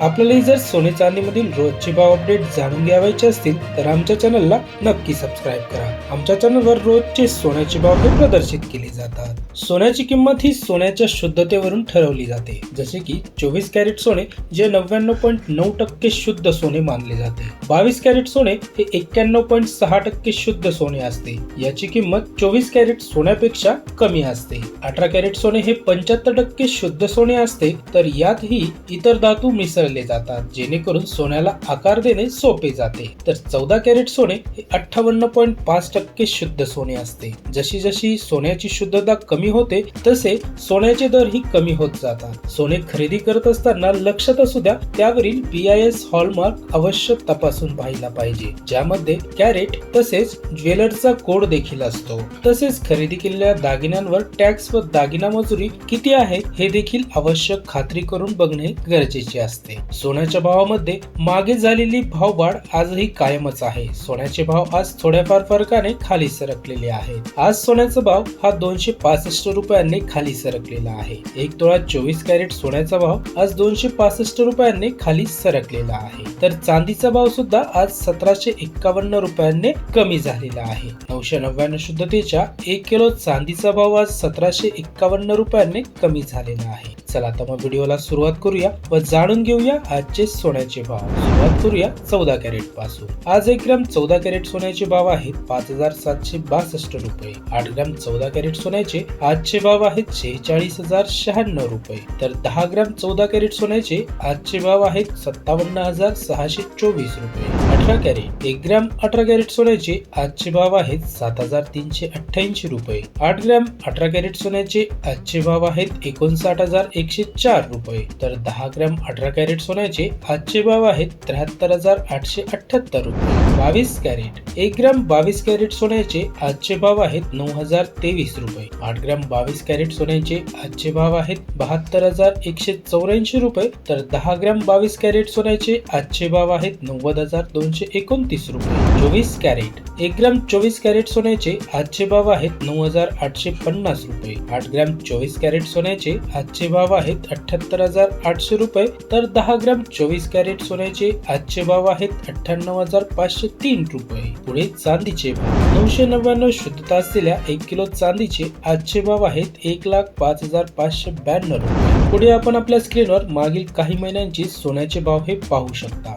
आपल्यालाही जर सोने चांदीमधील रोजचे भाव अपडेट जाणून घ्यावायचे असतील तर आमच्या चॅनलला नक्की सबस्क्राईब करा. आमच्या चॅनलवर रोजचे सोन्याचे भाव हे प्रदर्शित केले जातात. सोन्याची किंमत ही सोन्याच्या शुद्धतेवरून ठरवली जाते. जसे की चोवीस कॅरेट सोने जे नव्याण्णव पॉईंट नऊ टक्के शुद्ध सोने मानले जाते. बावीस कॅरेट सोने हे एक्क्याण्णव पॉईंट सहा टक्के शुद्ध सोने असते. याची किंमत चोवीस कॅरेट सोन्यापेक्षा कमी असते. अठरा कॅरेट सोने हे पंच्याहत्तर टक्के शुद्ध सोने असते तर यातही इतर धातू मिसळ मिसळले जातात. जेणेकरून सोन्याला आकार देणे सोपे जाते. तर चौदा कॅरेट सोने हे अठ्ठावन्न पॉईंट पाच टक्के शुद्ध सोने असते. जशी जशी सोन्याची शुद्धता कमी होते तसे सोन्याचे दर ही कमी होत जातात. सोने खरेदी करत असताना लक्षात असू द्या त्यावरील पी आय एस हॉलमार्क अवश्य तपासून पाहिला पाहिजे. ज्यामध्ये कॅरेट तसेच ज्वेलरचा कोड देखील असतो. तसेच खरेदी केलेल्या दागिन्यांवर टॅक्स व दागिना मजुरी किती आहे हे देखील आवश्यक खात्री करून बघणे गरजेचे असते. सोन्याच्या भावामध्ये मागे झालेली भाववाढ आजही कायमच आहे. सोन्याचे भाव आज थोड्याफार फरकाने खाली सरकलेले आहेत. आज सोन्याचा भाव हा दोनशे पासष्ट रुपयांनी खाली सरकलेला आहे. एक तोळा चोवीस कॅरेट सोन्याचा भाव आज दोनशे पासष्ट रुपयांनी खाली सरकलेला आहे. तर चांदीचा भाव सुद्धा आज सतराशे एक्कावन्न रुपयांनी कमी झालेला आहे. नऊशे नव्याण्णव शुद्धतेच्या एक किलो चांदीचा भाव आज सतराशे एक्कावन्न रुपयांनी कमी झालेला आहे. चला तर मग व्हिडिओला सुरुवात करूया व जाणून घेऊया आजचे सोन्याचे भाव. सुरुवात करूया चौदा कॅरेटपासून. आज एक ग्राम चौदा कॅरेट सोन्याचे भाव आहेत पाच हजार सातशे बासष्ट रुपये. आठ ग्राम चौदा कॅरेट सोन्याचे आजचे भाव आहेत शेहेचाळीस हजार शहाण्णव रुपये. तर दहा ग्राम चौदा कॅरेट सोन्याचे आजचे भाव आहेत सत्तावन्न हजार सहाशे चोवीस रुपये. अठरा कॅरेट एक ग्राम अठरा कॅरेट सोन्याचे आजचे भाव आहेत सात हजार तीनशे अठ्ठ्याऐंशी रुपये. आठ ग्राम अठरा कॅरेट सोन्याचे आजचे भाव आहेत एकोणसाठ हजार एकशे चार रुपये. तर दहा ग्रॅम अठरा कॅरेट सोन्याचे आजचे भाव आहेत त्र्याहत्तर हजार आठशे अठ्ठ्याहत्तर रुपये. बावीस कॅरेट एक ग्रॅम बावीस कॅरेट सोन्याचे आजचे भाव आहेत नऊ हजार तेवीस रुपये. आठ ग्रॅम बावीस कॅरेट सोन्याचे आजचे भाव आहेत बहात्तर हजार एकशे चौऱ्याऐंशी रुपये. तर दहा ग्रॅम बावीस कॅरेट सोन्याचे आजचे भाव आहेत नव्वद हजार दोनशे एकोणतीस रुपये. चोवीस कॅरेट एक ग्रॅम चोवीस कॅरेट सोन्याचे आजचे भाव आहेत नऊ हजार आठशे पन्नास रुपये. आठ ग्रॅम चोवीस कॅरेट सोन्याचे आजचे भाव आहेत अठ्याहत्तर हजार आठशे रुपये तर दहा ग्राम चोवीस कॅरेट सोन्याचे आजचे भाव आहेत अठ्ठ्याण्णव हजार पाचशे तीन रुपये. पुढे चांदीचे भाव. नऊशे नव्याण्णव शुद्धता असलेल्या एक किलो चांदीचे आजचे भाव आहेत एक लाख पाच हजार पाचशे ब्याण्णव रुपये. पुढे आपण आपल्या स्क्रीनवर मागील काही महिन्यांची सोन्याचे भाव हे पाहू शकता.